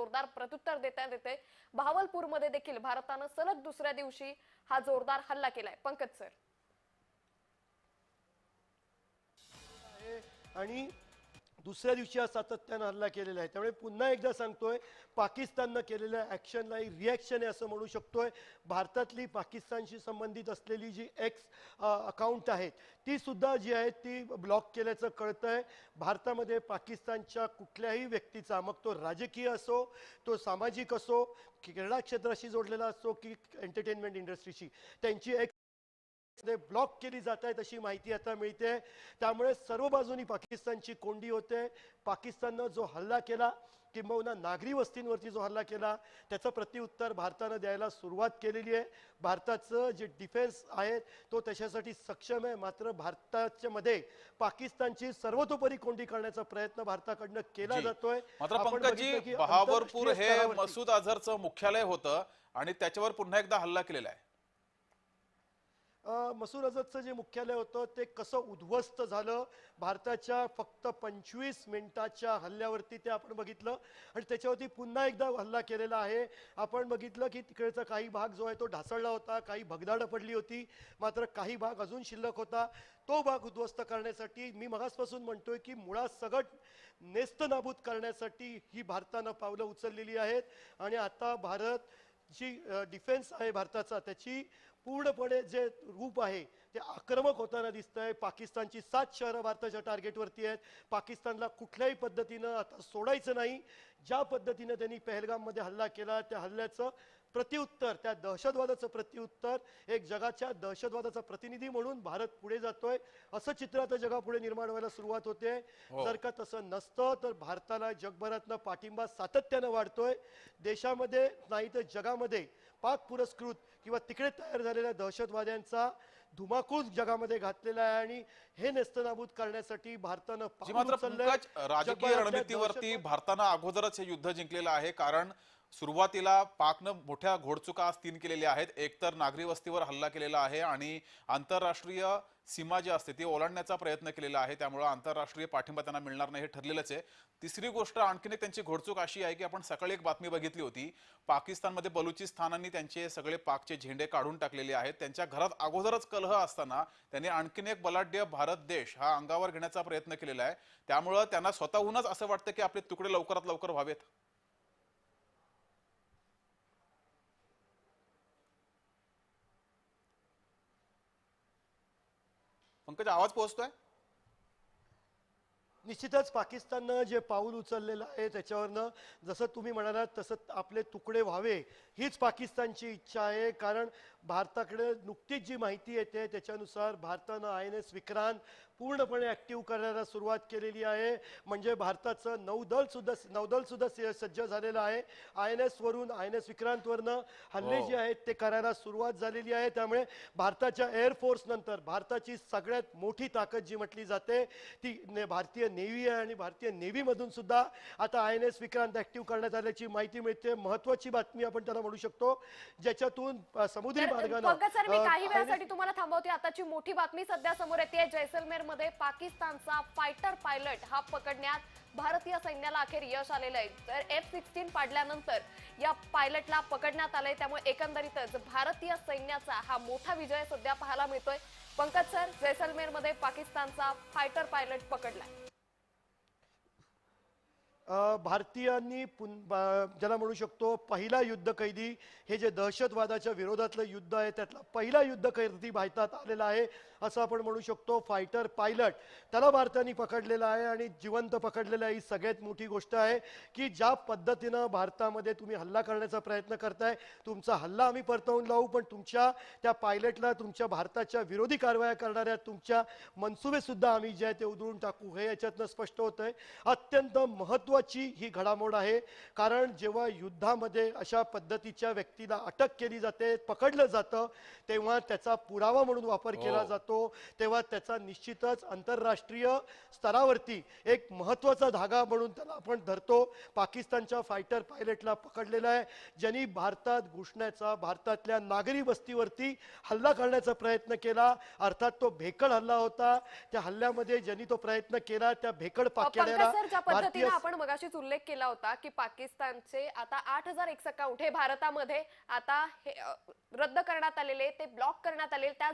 जोरदार प्रत्युत्तर देण्यात येते भावलपूरमध्ये देखील भारतानं सलग दुसऱ्या दिवशी हा जोरदार हल्ला केलाय. पंकज सर. आणि दुसऱ्या दिवशी हा सातत्यानं हल्ला केलेला आहे. त्यामुळे पुन्हा एकदा सांगतोय पाकिस्ताननं केलेल्या ॲक्शनला ही रिॲक्शन आहे असं म्हणू शकतोय. भारतातली पाकिस्तानशी संबंधित असलेली जी एक्स अकाउंट आहेत ती सुद्धा जी आहेत ती ब्लॉक केल्याचं कळतंय. भारतामध्ये पाकिस्तानच्या कुठल्याही व्यक्तीचा मग तो राजकीय असो तो सामाजिक असो क्रीडा क्षेत्राशी जोडलेला असो की एंटरटेनमेंट इंडस्ट्रीशी त्यांची एक ब्लॉक केली जात आहेत अशी माहिती आता मिळते. त्यामुळे सर्व बाजूनी पाकिस्तानची कोंडी होते. पाकिस्ताननं जो हल्ला केला किंबहुना नागरी वस्तींवरती जो हल्ला केला त्याचं प्रत्युत्तर भारतानं द्यायला सुरुवात केलेली आहे. भारताचं जे डिफेन्स आहे तो त्याच्यासाठी सक्षम आहे. मात्र भारताच्या मध्ये पाकिस्तानची सर्वतोपरी कोंडी करण्याचा प्रयत्न भारताकडनं केला. जातोय. बहावरपूर हे मसूद अझहरचं मुख्यालय होतं आणि त्याच्यावर पुन्हा एकदा हल्ला केलेला आहे. मसूर अजदचं जे मुख्यालय होतं ते कसं उद्ध्वस्त झालं? भारताच्या फक्त पंचवीस मिनिटाच्या हल्ल्यावरती ते आपण बघितलं. आणि त्याच्यावरती पुन्हा एकदा हल्ला केलेला आहे. आपण बघितलं की तिकडचा काही भाग जो आहे तो ढासळला होता काही भगदाडं पडली होती. मात्र काही भाग अजून शिल्लक होता. तो भाग उद्ध्वस्त करण्यासाठी मी मगासपासून म्हणतोय की मुळात सगट नेस्तनाबूत करण्यासाठी ही भारतानं पावलं उचललेली आहेत. आणि आता भारत जी डिफेन्स आहे भारताचा त्याची पूर्णपणे जे रूप आहे ते आक्रमक होताना दिसतंय. पाकिस्तानची सात शहरं भारताच्या टार्गेटवरती आहेत. पाकिस्तानला कुठल्याही पद्धतीनं आता सोडायचं नाही. ज्या पद्धतीनं त्यांनी पहलगाममध्ये हल्ला केला त्या हल्ल्याचं प्रत्युत्तर त्या दहशतवादाचं प्रत्युत्तर एक जगाच्या दहशतवादाचा प्रतिनिधी म्हणून भारत पुढे जातोय. असं चित्र आता जगापुढे निर्माण व्हायला सुरुवात होते. हो. जर का तसं नसतं तर भारताला जगभरातनं पाठिंबा सातत्यानं वाढतोय. देशामध्ये नाही तर जगामध्ये पाक पुरस्कृत किंवा तिकडे तयार झालेल्या दहशतवाद्यांचा धुमाकूळ जगामध्ये घातलेला आहे आणि हे नेस्तनाबूत करण्यासाठी भारतानं राजकीय रणनीतीवरती भारतानं अगोदरच हे युद्ध जिंकलेलं आहे. कारण सुरुवातीला पाकनं मोठ्या घोडचुका आज तीन केलेल्या आहेत. एकतर नागरी वस्तीवर हल्ला केलेला आहे आणि आंतरराष्ट्रीय सीमा जी असते ती ओलांडण्याचा प्रयत्न केलेला आहे. त्यामुळे आंतरराष्ट्रीय पाठिंबा त्यांना मिळणार नाही हे ठरलेलंच आहे. तिसरी गोष्ट आणखीन एक त्यांची घोडचूक अशी आहे की आपण सकाळी एक बातमी बघितली होती. पाकिस्तानमध्ये बलुचिस्तानांनी त्यांचे सगळे पाकचे झेंडे काढून टाकलेले आहेत. त्यांच्या घरात अगोदरच कलह असताना त्यांनी आणखीन एक बलाढ्य भारत देश हा अंगावर घेण्याचा प्रयत्न केलेला आहे. त्यामुळं त्यांना स्वतःहूनच असं वाटतं की आपले तुकडे लवकरात लवकर व्हावेत. पंकज आवाज पोहोचतोय? निश्चितच पाकिस्ताननं जे पाऊल उचललेलं आहे त्याच्यावरनं जसं तुम्ही म्हणालात तसं आपले तुकडे व्हावे हीच पाकिस्तानची इच्छा आहे. कारण भारताकडे नुकतीच जी माहिती येते त्याच्यानुसार भारतानं आय एन एस विक्रांत पूर्णपणे ॲक्टिव्ह करायला सुरुवात केलेली आहे. म्हणजे भारताचं नौदल सुद्धा नौदल सुद्धा स- सज्ज झालेलं आहे. आय एन एस वरून आय एन एस विक्रांतवरनं हल्ले हो. जे आहेत ते करायला सुरुवात झालेली आहे. त्यामुळे भारताच्या एअरफोर्स नंतर भारताची सगळ्यात मोठी ताकद जी म्हटली जाते ती भारतीय नेव्ही आहे आणि भारतीय नेव्हीमधून सुद्धा आता I N S Vikrant active करण्यात आल्याची माहिती मिळते. महत्वाची बातमी आपण त्याला म्हणू शकतो ज्याच्यातून समुद्री मार्गानं काही वेळासाठी तुम्हाला थांबवते. आताची मोठी बातमी सध्या समोर येते. जैसलमेरमध्ये पाकिस्तानचा फायटर पायलट हा पकडण्यात भारतीय सैन्याला अखेर यश आलेलं आहे. तर एफ सिक्स्टीन पाडल्यानंतर या पायलटला पकडण्यात आलंय. त्यामुळे एकंदरीतच भारतीय सैन्याचा हा मोठा विजय सध्या पाहायला मिळतोय. पंकज सर जैसलमेरमध्ये पाकिस्तानचा फायटर पायलट पकडलाय. भारतीयांनी पुन ज्याला म्हणू शकतो पहिला युद्ध कैदी हे जे दहशतवादाच्या विरोधातलं युद्ध आहे त्यातला पहिला युद्ध कैदी भारतात आलेला आहे. असं आपण म्हणू शकतो फायटर पायलट त्याला भारताने पकडलेला आहे आणि जिवंत पकडलेलं आहे. ही सगळ्यात मोठी गोष्ट आहे की ज्या पद्धतीनं भारतामध्ये तुम्ही हल्ला करण्याचा प्रयत्न करताय तुमचा हल्ला आम्ही परतवून लावू पण तुमच्या त्या पायलटला तुमच्या भारताच्या विरोधी कारवाया करणाऱ्या तुमच्या मनसुबे सुद्धा आम्ही जे आहे ते उधळून टाकू हे याच्यातनं स्पष्ट होत आहे अत्यंत महत्वाची ही घडामोड आहे कारण जेव्हा युद्धामध्ये अशा पद्धतीच्या व्यक्तीला अटक केली जाते पकडलं जातं तेव्हा त्याचा पुरावा म्हणून वापर हो. केला जातो. तेव्हा त्याचा निश्चितच आंतरराष्ट्रीय स्तरावरती एक महत्त्वाचा धागा म्हणून त्याला आपण धरतो. पाकिस्तानच्या फायटर पायलटला पकडलेला आहे ज्यांनी भारतात घुसण्याचा भारतातल्या नागरी वस्तीवरती हल्ला करण्याचा प्रयत्न केला. अर्थात तो भेकड हल्ला होता. त्या हल्ल्यामध्ये ज्यांनी तो प्रयत्न केला त्या भेकड ज्या पद्धतीने आपण मगाशीच उल्लेख केला होता की पाकिस्तानचे आता आठ हजार एक्स अकाउंट हे भारतामध्ये आता हे रद्द करण्यात आलेले ते ब्लॉक करण्यात आलेले. त्याच